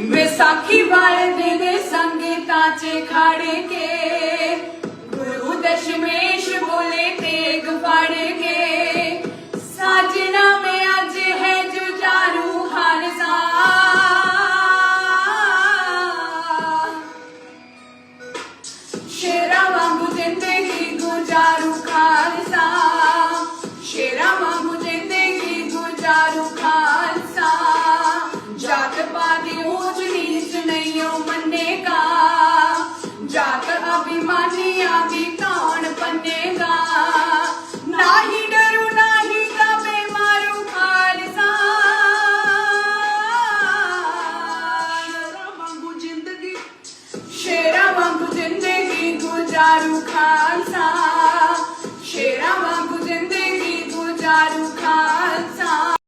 ਵਿਸਾਖੀ ਵਾਲੇ ਦਿਨ ਸੰਗੀਤਾਂ 'ਚ ਖੜ ਕੇ ਗੁਰੂ ਦਸ਼ਮੇਸ਼ ਬੋਲੇ ਤੇਗ ਫੜ ਕੇ ਸਾਜਣਾ ਮੈਂ ਅੱਜ ਹੈ ਜੁਝਾਰੂ ਹਾਲਸਾ ਸ਼ੇਰਾਂ ਵੀ ਕੌਣ ਪੰਨੇਗਾ। ਨਾਹੀ ਡਰੂ, ਨਾਹੀ ਕਾਬੇ ਮਾਰੂ ਖਾਲਸਾ। ਸ਼ੇਰਾ ਵਾਂਗੂ ਜ਼ਿੰਦਗੀ, ਸ਼ੇਰਾ ਵਾਂਗੂ ਜ਼ਿੰਦਗੀ ਗੁਜ਼ਾਰੂ ਖਾਲਸਾ। ਸ਼ੇਰਾ ਵਾਂਗੂ ਜ਼ਿੰਦਗੀ ਗੁਜ਼ਾਰੂ ਖਾਲਸਾ।